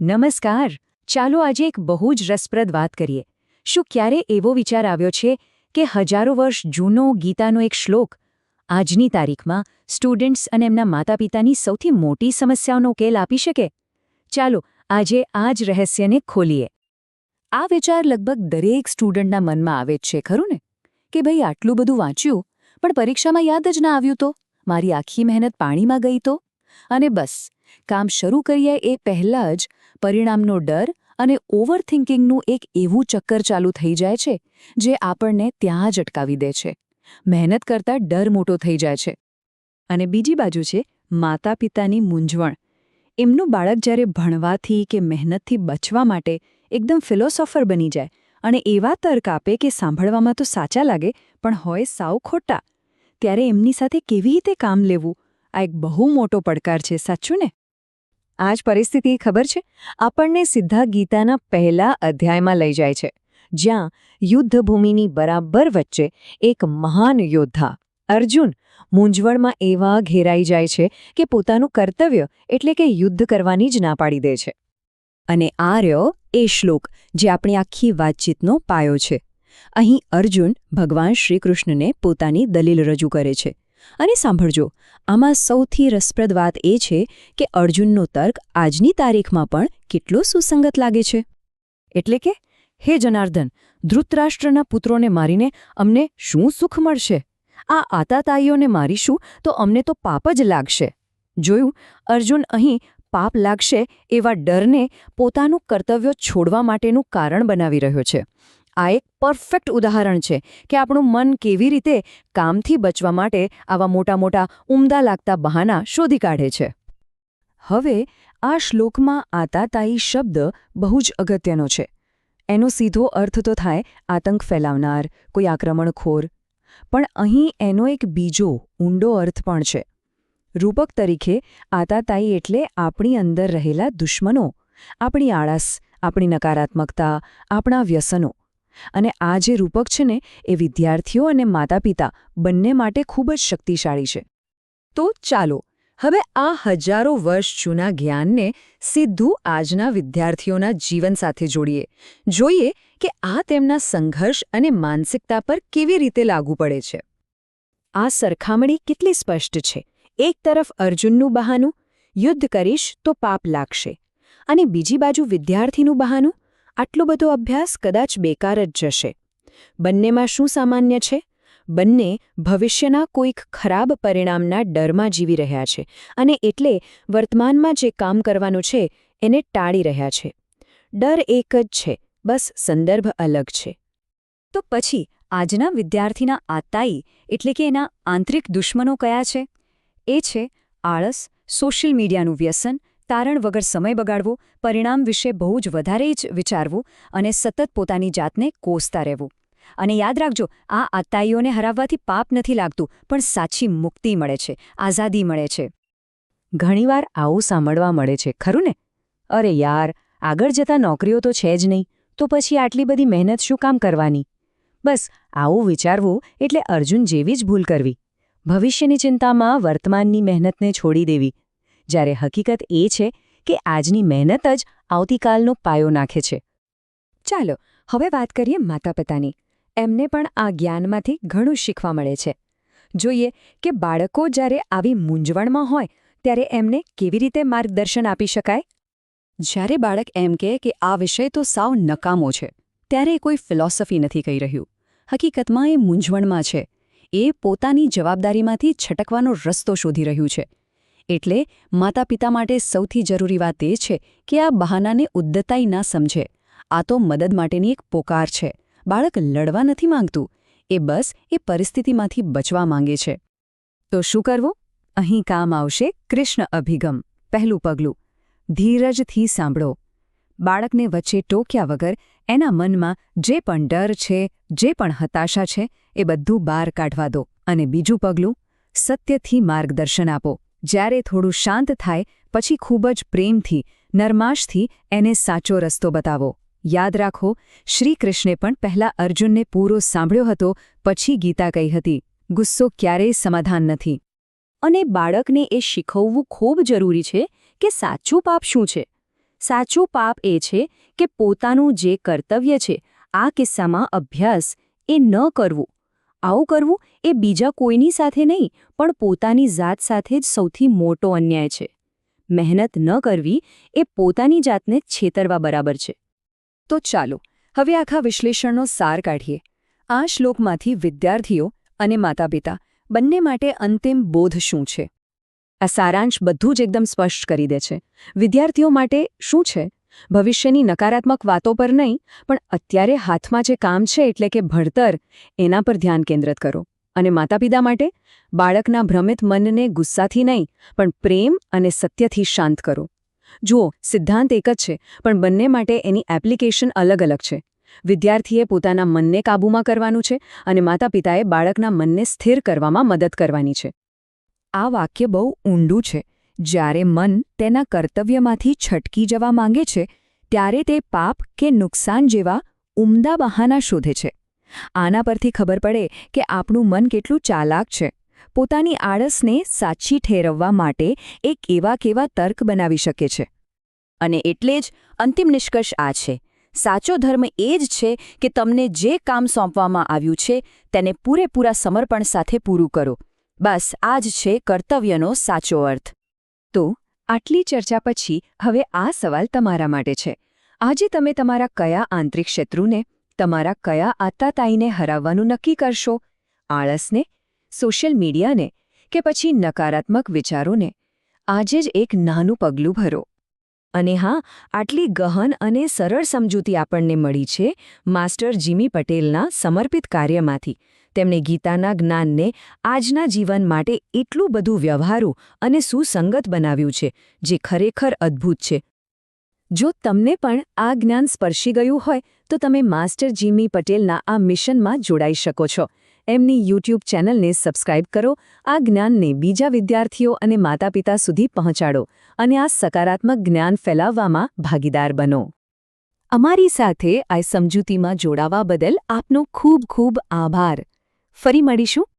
નમસ્કાર. ચાલો આજે એક બહુ જ રસપ્રદ વાત કરીએ. શું ક્યારે એવો વિચાર આવ્યો છે કે હજારો વર્ષ જૂનો ગીતાનો એક શ્લોક, આજની તારીખમાં સ્ટુડન્ટ્સ અને એમના માતા પિતાની સૌથી મોટી સમસ્યાઓનો ઉકેલ આપી શકે? ચાલો આજે આ જ રહસ્યને ખોલીએ. આ વિચાર લગભગ દરેક સ્ટુડન્ટના મનમાં આવે જ છે, ખરું ને? કે ભાઈ આટલું બધું વાંચ્યું, પણ પરીક્ષામાં યાદ જ ના આવ્યું તો? મારી આખી મહેનત પાણીમાં ગઈ તો? અને બસ કામ શરૂ કરીએ એ પહેલાં જ પરિણામનો ડર અને ઓવરથિંકિંગનું એક એવું ચક્કર ચાલુ થઈ જાય છે, જે આપણને ત્યાં જ અટકાવી દે છે. મહેનત કરતાં ડર મોટો થઈ જાય છે. અને બીજી બાજુ છે માતા પિતાની મૂંઝવણ. એમનું બાળક જ્યારે ભણવાથી કે મહેનતથી બચવા માટે એકદમ ફિલોસોફર બની જાય અને એવા તર્ક આપે કે સાંભળવામાં તો સાચા લાગે, પણ હોય સાવ ખોટા, ત્યારે એમની સાથે કેવી રીતે કામ લેવું? આ એક બહુ મોટો પડકાર છે, સાચું ને? આ જ પરિસ્થિતિ ખબર છે? આપણને સીધા ગીતાના પહેલા અધ્યાયમાં લઈ જાય છે, જ્યાં યુદ્ધભૂમિની બરાબર વચ્ચે એક મહાન યોદ્ધા, અર્જુન, મૂંઝવણમાં એવા ઘેરાઈ જાય છે કે પોતાનું કર્તવ્ય એટલે કે યુદ્ધ કરવાની જ ના પાડી દે છે. અને આ રહ્યો એ શ્લોક જે આપણી આખી વાતચીતનો પાયો છે. અહીં અર્જુન ભગવાન શ્રીકૃષ્ણને પોતાની દલીલ રજૂ કરે છે. અને સાંભળજો, આમાં સૌથી રસપ્રદ વાત એ છે કે અર્જુનનો તર્ક આજની તારીખમાં પણ કેટલો સુસંગત લાગે છે. એટલે કે, હે જનાર્દન, ધૃતરાષ્ટ્રના પુત્રોને મારીને અમને શું સુખ મળશે? આ આતાતાઈઓને મારીશું તો અમને તો પાપ જ લાગશે. જોયું, અર્જુન અહીં પાપ લાગશે એવા ડરને પોતાનું કર્તવ્ય છોડવા માટેનું કારણ બનાવી રહ્યો છે. આ એક પરફેક્ટ ઉદાહરણ છે કે આપણું મન કેવી રીતે કામથી બચવા માટે આવા મોટા મોટા ઉમદા લાગતા બહાના શોધી કાઢે છે. હવે, આ શ્લોકમાં આતાતાઈ શબ્દ બહુ જ અગત્યનો છે. એનો સીધો અર્થ તો થાય આતંક ફેલાવનાર, કોઈ આક્રમણખોર. પણ અહીં એનો એક બીજો, ઊંડો અર્થ પણ છે. રૂપક તરીકે આતાતાઈ એટલે આપણી અંદર રહેલા દુશ્મનો, આપણી આળસ, આપણી નકારાત્મકતા, આપણા વ્યસનો. અને આ જે રૂપક છે ને, એ વિદ્યાર્થીઓ અને માતાપિતા બંને માટે ખૂબ જ શક્તિશાળી છે. તો ચાલો, હવે આ હજારો વર્ષ જૂના જ્ઞાનને સીધું આજના વિદ્યાર્થીઓના જીવન સાથે જોડીએ. જોઈએ કે આ તેમના સંઘર્ષ અને માનસિકતા પર કેવી રીતે લાગુ પડે છે. આ સરખામણી કેટલી સ્પષ્ટ છે. એક તરફ અર્જુનનું બહાનું, યુદ્ધ કરીશ તો પાપ લાગશે. અને બીજી બાજુ વિદ્યાર્થીનું બહાનું આટલો બધો અભ્યાસ કદાચ બેકાર જ જશે. બંનેમાં શું સામાન્ય છે? બંને ભવિષ્યના કોઈક ખરાબ પરિણામના ડરમાં જીવી રહ્યા છે અને એટલે વર્તમાનમાં જે કામ કરવાનું છે, એને ટાળી રહ્યા છે. ડર એક જ છે, બસ સંદર્ભ અલગ છે. તો પછી, આજના વિદ્યાર્થીના આતાઈ એટલે કે એના આંતરિક દુશ્મનો કયા છે? એ છે આળસ, સોશિયલ મીડિયાનું વ્યસન તારણ વગર સમય બગાડવો, પરિણામ વિશે બહુ જ વધારે જ વિચારવું અને સતત પોતાની જાતને કોસતા રહેવું. અને યાદ રાખજો, આ આતાઈઓને હરાવવાથી પાપ નથી લાગતું, પણ સાચી મુક્તિ મળે છે, આઝાદી મળે છે. ઘણીવાર આવું સાંભળવા મળે છે, ખરું ને? અરે યાર, આગળ જતા નોકરીઓ તો છે જ નહીં, તો પછી આટલી બધી મહેનત શું કામ કરવાની? બસ, આવું વિચારવું એટલે અર્જુન જેવી જ ભૂલ કરવી. ભવિષ્યની ચિંતામાં વર્તમાનની મહેનતને છોડી દેવી જ્યારે હકીકત એ છે કે આજની મહેનત જ આવતીકાલનો પાયો નાખે છે. ચાલો, હવે વાત કરીએ માતા પિતાની એમને પણ આ જ્ઞાનમાંથી ઘણું શીખવા મળે છે. જોઈએ કે બાળકો જ્યારે આવી મૂંઝવણમાં હોય, ત્યારે એમને કેવી રીતે માર્ગદર્શન આપી શકાય? જ્યારે બાળક એમ કહે કે આ વિષય તો સાવ નકામો છે, ત્યારે કોઈ ફિલોસોફી નથી કહી રહ્યું. હકીકતમાં એ મૂંઝવણમાં છે. એ પોતાની જવાબદારીમાંથી છટકવાનો રસ્તો શોધી રહ્યું છે. એટલે માતા પિતા માટે સૌથી જરૂરી વાત એ છે કે આ બહાનાને ઉદ્દતાઈ ના સમજે. આ તો મદદ માટેની એક પોકાર છે. બાળક લડવા નથી માંગતું. એ બસ એ પરિસ્થિતિમાંથી બચવા માંગે છે. તો શું કરવું? અહીં કામ આવશે કૃષ્ણ અભિગમ. પહેલું પગલું. ધીરજથી સાંભળો. બાળકને વચ્ચે ટોક્યા વગર એના મનમાં જે પણ ડર છે, જે પણ હતાશા છે, એ બધું બહાર કાઢવા દો. અને બીજું પગલું, સત્યથી માર્ગદર્શન આપો. જ્યારે થોડું શાંત થાય, પછી ખૂબ જ પ્રેમથી, નરમાશથી એને સાચો રસ્તો બતાવો. યાદ રાખો, શ્રીકૃષ્ણે પણ પહેલા અર્જુનને પૂરો સાંભળ્યો હતો, પછી ગીતા કહી હતી. ગુસ્સો ક્યારેય સમાધાન નથી. અને બાળકને એ શીખવવું ખૂબ જરૂરી છે કે સાચું પાપ શું છે. સાચું પાપ એ છે કે પોતાનું જે કર્તવ્ય છે, આ કિસ્સામાં અભ્યાસ એ ન કરવું. આવું કરવું એ બીજા કોઈની સાથે નહીં, પણ પોતાની જાત સાથે જ સૌથી મોટો અન્યાય છે. મહેનત ન કરવી એ પોતાની જાતને છેતરવા બરાબર છે. તો ચાલો, હવે આખા વિશ્લેષણનો સાર કાઢીએ. આ શ્લોકમાંથી વિદ્યાર્થીઓ અને માતાપિતા બંને માટે અંતિમ બોધ શું છે? આ સારાંશ બધું જ એકદમ સ્પષ્ટ કરી દે છે. વિદ્યાર્થીઓ માટે શું છે? ભવિષ્યની નકારાત્મક વાતો પર નહીં, પણ અત્યારે હાથમાં જે કામ છે એટલે કે ભણતર, એના પર ધ્યાન કેન્દ્રિત કરો. અને માતાપિતા માટે, બાળકના ભ્રમિત મનને ગુસ્સાથી નહીં, પણ પ્રેમ અને સત્યથી શાંત કરો. જુઓ, સિદ્ધાંત એક જ છે, પણ બંને માટે એની એપ્લિકેશન અલગ અલગ છે. વિદ્યાર્થીએ પોતાના મનને કાબૂમાં કરવાનું છે અને માતાપિતાએ બાળકના મનને સ્થિર કરવામાં મદદ કરવાની છે. આ વાક્ય બહુ ઊંડું છે. જ્યારે મન તેના કર્તવ્યમાંથી છટકી જવા માંગે છે, ત્યારે તે પાપ કે નુકસાન જેવા ઉમદા બહાના શોધે છે. આના પરથી ખબર પડે કે આપણું મન કેટલું ચાલાક છે. પોતાની આળસને સાચી ઠેરવવા માટે એ કેવા કેવા તર્ક બનાવી શકે છે. અને એટલે જ અંતિમ નિષ્કર્ષ આ છે. સાચો ધર્મ એ જ છે કે તમને જે કામ સોંપવામાં આવ્યું છે, તેને પૂરેપૂરા સમર્પણ સાથે પૂરું કરો. બસ આ જ છે કર્તવ્યનો સાચો અર્થ. તો, આટલી ચર્ચા પછી હવે આ સવાલ તમારા માટે છે. આજે તમે તમારા કયા આંતરિક શત્રુને, તમારા કયા આત્તાતાઈને હરાવવાનું નક્કી કરશો? આળસને, સોશિયલ મીડિયાને કે પછી નકારાત્મક વિચારોને? આજે જ એક નાનું પગલું ભરો. અને હા, આટલી ગહન અને સરળ સમજૂતી આપણને મળી છે માસ્ટર જીમી પટેલના સમર્પિત કાર્યમાંથી. તેમણે ગીતાના જ્ઞાનને આજના જીવન માટે એટલું બધું વ્યવહારુ અને સુસંગત બનાવ્યું છે, જે ખરેખર અદ્ભુત છે. જો તમને પણ આ જ્ઞાન સ્પર્શી ગયું હોય, તો તમે માસ્ટર જીમી પટેલના આ મિશનમાં જોડાઈ શકો છો. એમની યુટ્યુબ ચેનલને સબસ્ક્રાઇબ કરો, આ જ્ઞાનને બીજા વિદ્યાર્થીઓ અને માતાપિતા સુધી પહોંચાડો અને આ સકારાત્મક જ્ઞાન ફેલાવવામાં ભાગીદાર બનો. અમારી સાથે આ સમજૂતીમાં જોડાવા બદલ આપનો ખૂબ ખૂબ આભાર. ફરી મળીશું.